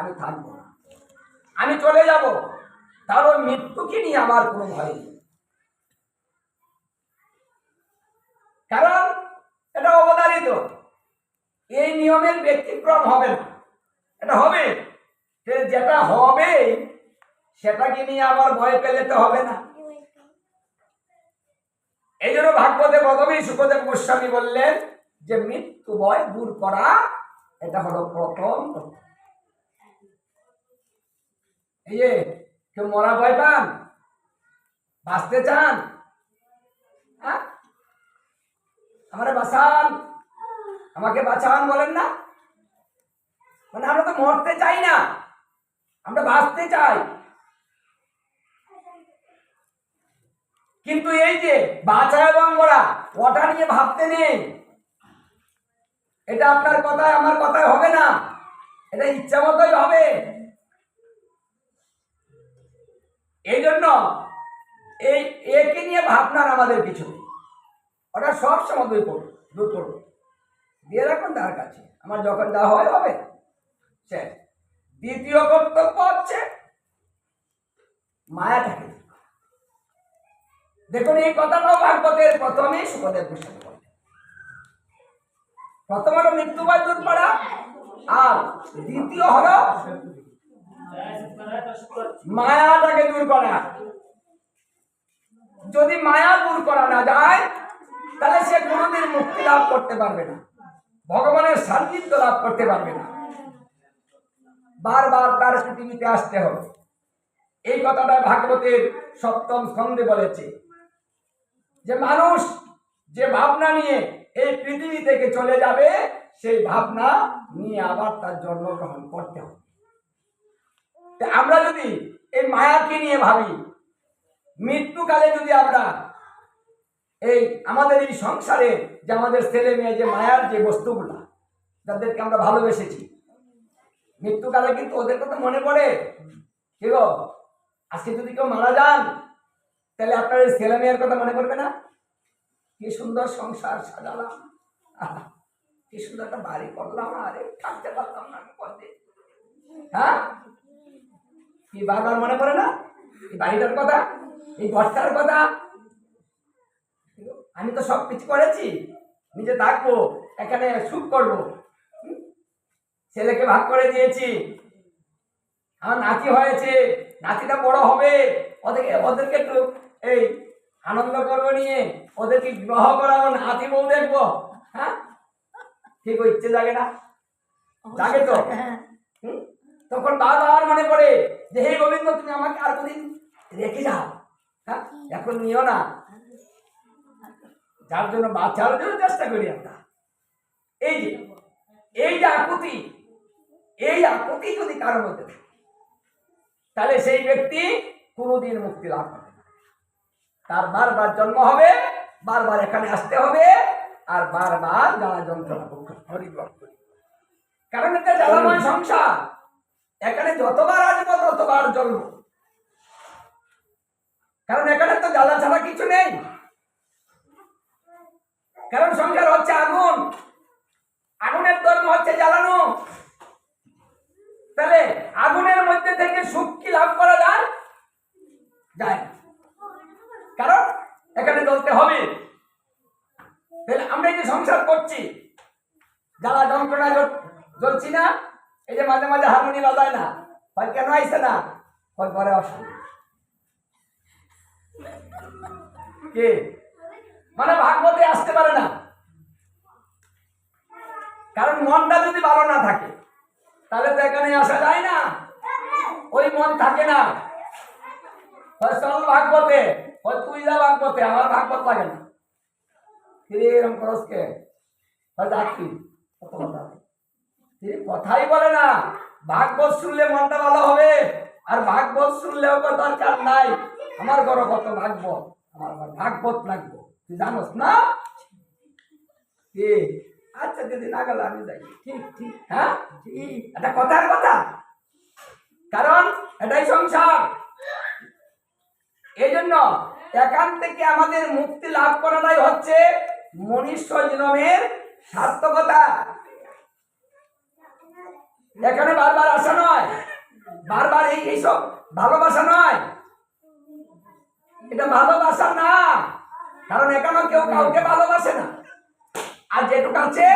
আমি থাকব না। আমি চলে যাব। তাহলে মৃত্যুকে নিয়ে আমার কোনো ভয় নেই। কারণ এটা অবদারিত এই নিয়মের ব্যতিক্রম হবে না। এটা হবে। সে যেটা হবে, সেটাকে নিয়ে আবার ভয় পেলে তো হবে না। এই জন্য ভাগবতে প্রথমেই সুখদেব গোস্বামী বললেন যে মৃত্যু ভয় দূর করা, এটা হলো প্রথম কর্তব্য। এই যে, কেউ মরা ভয় পান? বাঁচতে চান? হ্যাঁ? আমারে বাঁচান। আমাকে বাঁচান বলেন না? মানে আমরা তো মরতে চাই না। আমরা বাঁচতে চাই। কিন্তু এই যে বাঁচা এবং মরা ওটা নিয়ে ভাবতে নেই। এটা আপনার কথায়, আমার কথায় হবে না। এটা ইচ্ছা মতোই হবে। এই জন্য এই একে নিয়ে ভাবনার আমাদের কিছু নেই ওটা সব সময় করব দূর করব দিয়ে রাখুন তার কাছে। আমার যখন যা হয়, হবে? শেষ। দ্বিতীয় কর্তব্য হচ্ছে দূর করা। দেখুন, এই কথাটাও ভাগবতের প্রথমেই সুখদেব গোস্বামী বলেন প্রথম হলো মৃত্যুবাদ দূর করা আর দ্বিতীয় হলো মায়াটাকে দূর করা যদি মায়া দূর করা না যায়, তাহলে সে কোনোদিন মুক্তি লাভ করতে পারবে না। ভগবানের সান্নিধ্য লাভ করতে পারবে না। বারবার তার পৃথিবীতে আসতে হবে। এই কথাটা ভাগবতের সপ্তম স্কন্ধে বলেছে। যে মানুষ যে ভাবনা নিয়ে এই পৃথিবী থেকে চলে যাবে, সেই ভাবনা নিয়ে আবার তার জন্মগ্রহণ করতে হবে। আমরা যদি এই মায়াকে নিয়ে ভাবি, মৃত্যুকালে যদি আমরা এই আমাদের এই সংসারে যে আমাদের ছেলে মেয়ে যে মায়ার যে বস্তুগুলা, যাদেরকে আমরা ভালোবেসেছি, মৃত্যুকালে কিন্তু ওদের কথা মনে পড়ে। কি গো? আজকে যদি কেউ মারা যান, তাহলে আপনার এই ছেলে মেয়ের কথা মনে পড়বে না? কি সুন্দর সংসার সাজালাম। কি সুন্দর একটা বাড়ি করলাম। আরে, থাকতে পারলাম না আমি হ্যাঁ? কি বারবার মনে পড়ে না? এই বাড়িটার কথা? এই ঘরটার কথা? আমি তো সব কিছু করেছি নিজে থাকব এখানে সুখ করব? ছেলেকে ভাগ করে দিয়েছি। আমার নাতি হয়েছে নাতিটা বড় হবে। ওদেরকে ওদেরকে একটু এই আনন্দ করব নিয়ে ওদেরকে বিবাহ করাবো নাতি বউ দেখব। হ্যাঁ? ঠিক ইচ্ছে জাগে না? জাগে তো? হুম? তখন বারবার মনে পড়ে যে, হে গোবিন্দ, তুমি আমাকে আর কদিন রেখে যাও। হ্যাঁ? এখন নিও না। যার জন্য বাঁচার জন্য চেষ্টা করি আমরা। এই যে এই যে আকুতি, এই আকুতি যদি কারোর মধ্যে তাহলে সেই ব্যক্তি কোনোদিন মুক্তি লাভ করবে না। তার বারবার জন্ম হবে, বারবার এখানে আসতে হবে, আর বারবার জ্বালা যন্ত্রণা ভোগ করতে হবে। কারণ এটা জ্বালাময় সংসার। এখানে যতবার আসব, ততবার জ্বলব। কারণ এখানে তো জ্বালা ছাড়া কিছু নেই। কারণ সংসার হচ্ছে আগুন। আগুনের ধর্ম হচ্ছে জ্বালানো। তাহলে আগুনের মধ্যে থেকে সুখ কি লাভ করা যায়? যায় কারণ এখানে জ্বলতে হবে। তাহলে আমরা যে সংসার করছি, জ্বালা যন্ত্রণা জ্বলছি না। এই যে মাঝে মাঝে হারমোনি বাজায় না হয় কেন আইসে না? হয় ঘরে অসুবিধা কে? মানে ভাগবতে আসতে পারে না। কারণ মনটা যদি ভালো না থাকে, তাহলে তো এখানে আসা যায় না। ওই মন থাকে না। চল ভাগবতে, হয় তুই যা ভাগবতে, আমার ভাগবত লাগে না। এরকম খরচ কে? হয় কত কথা। তিনি কথাই বলে না। ভাগবত শুনলে মনটা ভালো হবে আর ভাগবত শুনলেও দরকার নাই। আমার ঘর কত ভাগবত? আমার ভাগবত লাগবো। তুই জানোস না? কি? আচ্ছা দিদি না গেলে আমি যাই। ঠিক ঠিক। হ্যাঁ? ঠিক এটা কথার কথা? কারণ এটাই সংসার। এই জন্য এখান থেকে আমাদের মুক্তি লাভ করাটাই হচ্ছে মনুষ্য জনমের সার্থকতা। এখানে বারবার আসা নয়। বারবার এই এইসব ভালোবাসা নয়। এটা ভালোবাসা না। কারণ এখানে কেউ কাউকে ভালোবাসে না। আর যেটুকু আছে,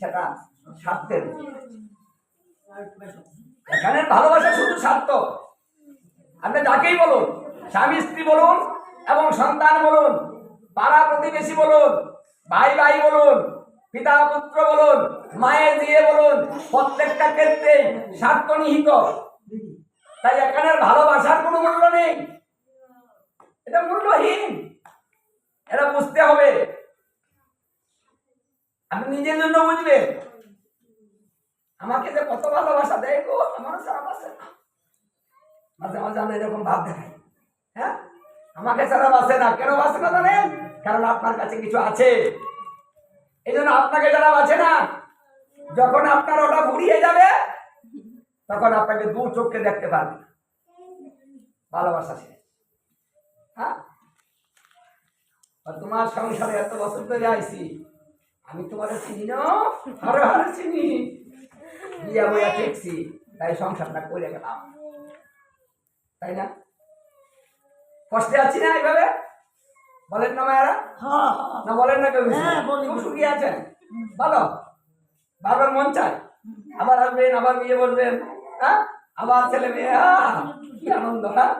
সেটা স্বার্থের। এখানে ভালোবাসা শুধু স্বার্থ। আপনি যাকেই বলুন, স্বামী, স্ত্রী বলুন এবং সন্তান বলুন, পাড়া প্রতিবেশী বলুন, ভাই ভাই বলুন পিতা পুত্র বলুন মায়ের দিয়ে বলুন, প্রত্যেকটা ক্ষেত্রে স্বার্থ নিহিত। তাই এখানে ভালোবাসার কোনো মূল্য নেই। এটা মূল্যহীন। এটা বুঝতে হবে। আপনি নিজের জন্য বুঝবেন। আমাকে যে কত ভালোবাসা দেয় গো, আমারও সারা বাসে না। মাঝে মাঝে আমরা এরকম ভাব দেখাই। হ্যাঁ? আমাকে সারা বাসে না। কেন বাসে না জানেন? কারণ আপনার কাছে কিছু আছে। এই জন্য আপনাকে যারা বাঁচে না, যখন আপনার ওটা ফুরিয়ে যাবে, তখন আপনাকে দু চোখকে দেখতে পারবে। ভালোবাসা শেষ হ্যাঁ? তোমার সংসারে এত বছর ধরে আইছি, আমি তোমার চিনি না আরে আরে চিনি। বিয়া বইয়া ঠেকছি তাই সংসারটা করে গেলাম। তাই না? কষ্টে আছি না এইভাবে? বলেন না মায়েরা? হ্যাঁ হ্যাঁ। না বলেন না কেউ হ্যাঁ, বলি, খুব সুখী আছেন? ভালো? বারবার মন চায়? আবার আসবেন আবার বিয়ে বলবেন হ্যাঁ? আবার ছেলে মেয়ে কি আনন্দ হ্যাঁ?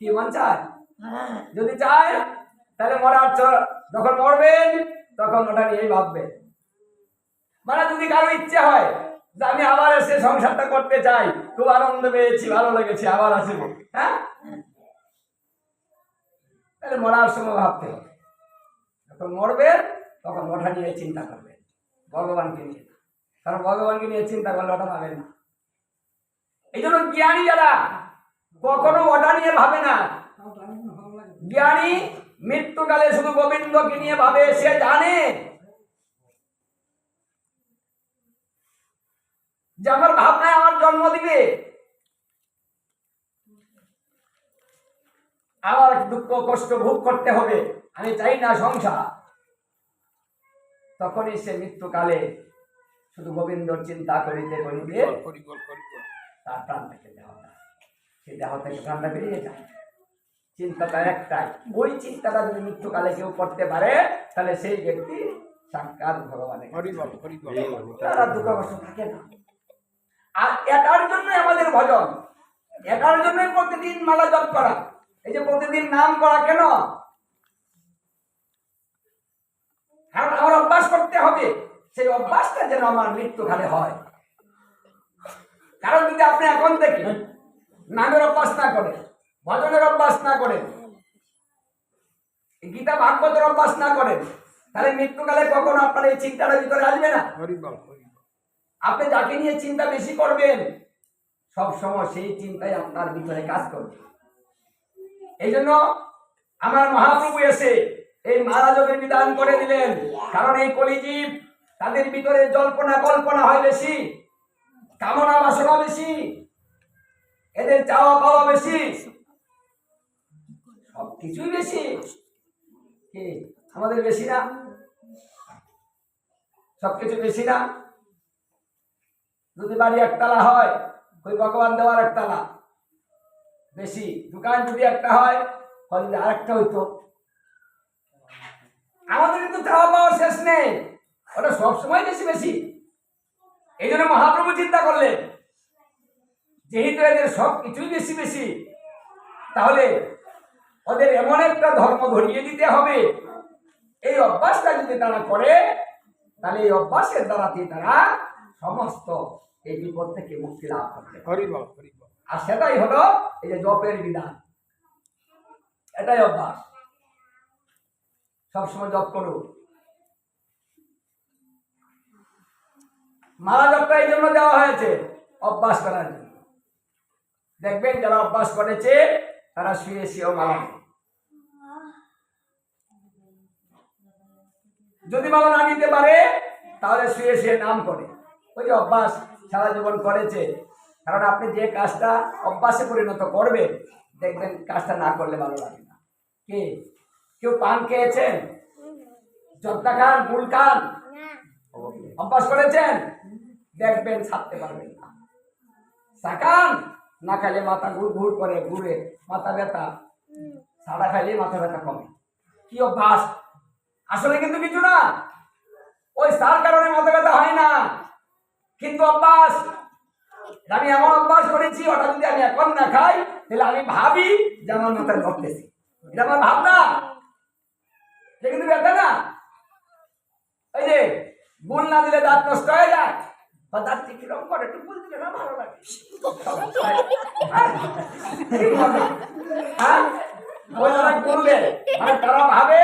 কি মন চায়? যদি চায় তাহলে মরার যখন মরবেন তখন ওটা নিয়েই ভাববেন মানে যদি কারও ইচ্ছে হয় যে আমি আবার এসে সংসারটা করতে চাই খুব আনন্দ পেয়েছি ভালো লেগেছে আবার আসব হ্যাঁ? তাহলে মরার সময় ভাবতে হবে। যখন মরবেন তখন ওটা নিয়ে চিন্তা করবেন ভগবানকে নিয়ে। কারণ ভগবানকে নিয়ে চিন্তা করলে ওটা পাবেন না। এই জন্য জ্ঞানী যারা কখনো ওটা নিয়ে ভাবে না। জ্ঞানী মৃত্যুকালে শুধু গোবিন্দকে নিয়ে ভাবে, সে জানে। যে আমার ভাবনায় আমার জন্ম দিবে। আমার দুঃখ কষ্ট ভোগ করতে হবে। আমি চাই না সংসার। তখনই সে মৃত্যুকালে শুধু গোবিন্দর চিন্তা করিতে করিতে তার প্রাণ থেকে দেহটা সেই দেহ থেকে প্রাণটা বেরিয়ে যায়। চিন্তাটা একটাই। ওই চিন্তাটা যদি মৃত্যুকালে কেউ করতে পারে তাহলে সেই ব্যক্তি সাক্ষাৎ ভগবানের তারা দুঃখ কষ্ট থাকে না। আর এটার জন্য আমাদের ভজন। এটার জন্যই প্রতিদিন মালা জপ করা। এই যে প্রতিদিন নাম করা কেন? কারণ আমার অভ্যাস করতে হবে সেই অভ্যাসটা যেন আমার মৃত্যুকালে হয়। কারণ যদি আপনি এখন থেকে নামের অভ্যাস না করেন ভজনের অভ্যাস না করেন গীতা ভাগবতের অভ্যাস না করেন তাহলে মৃত্যুকালে কখনো আপনার এই চিন্তাটা ভিতরে আসবে না। আপনি যাকে নিয়ে চিন্তা বেশি করবেন সব সময় সেই চিন্তাই আপনার ভিতরে কাজ করবে। এই জন্য আমার মহাপ্রভু এসে এই মহারাজকের বিধান করে দিলেন। কারণ এই কলিজীব তাদের ভিতরে জল্পনা কল্পনা হয় বেশি, কামনা বাসনা বেশি, এদের চাওয়া পাওয়া বেশি সব কিছুই বেশি আমাদের বেশি না? সবকিছু বেশি না? যদি বাড়ি একতলা হয়, ওই ভগবান দেওয়ার একতলা। বেশি। দোকান যদি একটা হয় তাহলে আর একটা হইতো। আমাদের কিন্তু চাওয়া পাওয়া শেষ নেই। ওটা সবসময় বেশি বেশি। এই জন্য মহাপ্রভু চিন্তা করলেন, যেহেতু এদের সব কিছুই বেশি বেশি, তাহলে ওদের এমন একটা ধর্ম ধরিয়ে দিতে হবে। এই অভ্যাসটা যদি তারা করে, তাহলে এই অভ্যাসের দ্বারাতে তারা সমস্ত এই বিপদ থেকে মুক্তি লাভ করতে পারে। আর সেটাই হলো এই যে জপের বিধান। এটাই অভ্যাস। সবসময় জপ করুন মালা জপটা এই জন্য দেওয়া হয়েছে অভ্যাস করার জন্য। দেখবেন যারা অভ্যাস করেছে, তারা শুয়ে শুয়েও নেয়। যদি মালা না নিতে পারে, তাহলে শুয়ে শুয়ে নাম করে। ওই যে অভ্যাস সারা জীবন করেছে কারণ আপনি যে কাজটা অভ্যাসে পরিণত করবেন, দেখবেন কাজটা না করলে ভালো লাগে না। কি? কেউ পান খেয়েছেন? জর্দা খান গুল খান? অভ্যাস করেছেন? দেখবেন ছাড়তে পারবেন না। সাকান? না খাইলে মাথা ঘুর ঘুর করে, ঘুরে, মাথা ব্যথা। সাদা খাইলে মাথা ব্যথা কমে। কি অভ্যাস? আসলে কিন্তু কিছু না। ওই সার কারণে মাথা ব্যথা হয় না। কিন্তু অভ্যাস আমি এমন অভ্যাস করেছি ওটা যদি আমি এখন না খাই তাহলে আমি ভাবি যে আমার মাথায় ধরতেছি এটা আমার ভাবনা। এটা কিন্তু ব্যথা না। এই যে গুল না দিলে দাঁত নষ্ট হয়ে যায় বা দাঁত কীরকম করে একটু গুল দিলে না ভালো লাগে। হ্যাঁ? মানে তারা ভাবে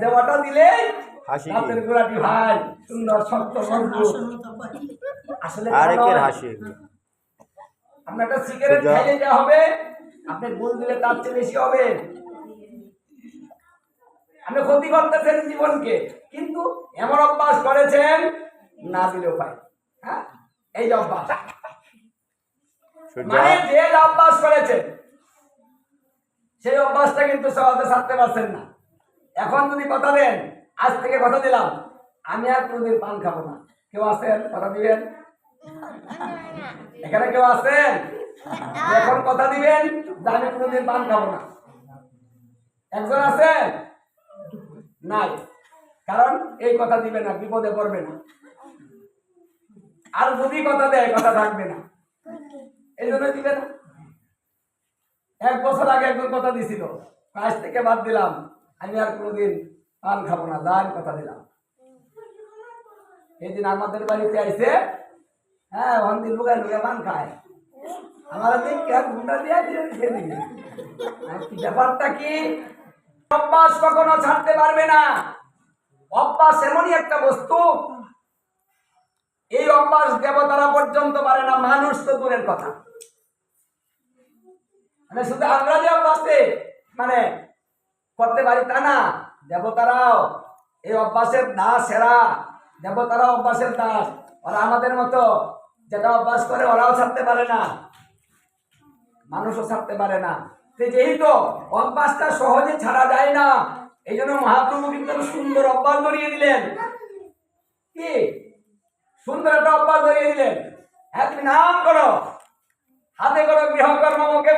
যে ওটা দিলে হাসি কি? দাঁতের গোড়াটি ভাই সুন্দর শক্ত আসলে আরেকের হাসি। আপনার একটা সিগারেট খাইলে যা। হবে। আপনি গুল দিলে তার চেয়ে বেশি হবে। আপনি ক্ষতি করতেছেন জীবনকে। কিন্তু এমন অভ্যাস করেছেন না দিলেও পাই হ্যাঁ? এই যে অভ্যাস। মানে যে অভ্যাস করেছেন সেই অভ্যাসটা কিন্তু সহজে ছাড়তে পারছেন না। এখন যদি কথা দেন আজ থেকে কথা দিলাম আমি আর কোনোদিন পান খাব না। কেউ আছেন? কথা দিবেন? এখানে কেউ আছেন? এখন কথা দিবেন যে আমি কোনোদিন পান খাব না। একজন আছেন? নাই। কারণ এই কথা দিবে না বিপদে পড়বে না। আর যদি কথা দেয়, কথা থাকবে না। এই জন্য দিবে না। এক বছর আগে একজন কথা দিছিল। কাজ থেকে বাদ দিলাম। আমি আর কোনোদিন পান খাব না দান কথা দিলাম। এই দিন আমাদের বাড়িতে আইসে হ্যাঁ হন্দি লুগায় লুগে পান খায়। আমার দিন ক্যাব গুন্ডা দিয়ে দিয়ে দিয়ে দিবে ব্যাপারটা কি? অভ্যাস কখনো ছাড়তে পারবে না। অভ্যাস এমনই একটা বস্তু। এই অভ্যাস দেবতারা পর্যন্ত পারে না, মানুষ তো দূরের কথা। মানে শুধু আমরা যে অভ্যাসে মানে করতে পারি তা না, দেবতারাও এই অভ্যাসের দাস সেরা দেবতারাও অভ্যাসের দাস। ওরা আমাদের মতো যেটা অভ্যাস করে ওরাও ছাড়তে পারে না। মানুষও ছাড়তে পারে না। যেহেতু অভ্যাসটা সহজে ছাড়া যায় না, এই জন্য মহাপ্রভু কিন্তু সুন্দর অভ্যাস ধরিয়ে দিলেন। কি? সুন্দর একটা অভ্যাস ধরিয়ে দিলেন। হ্যাঁ নাম করো। হাতে করো গৃহকর্মকে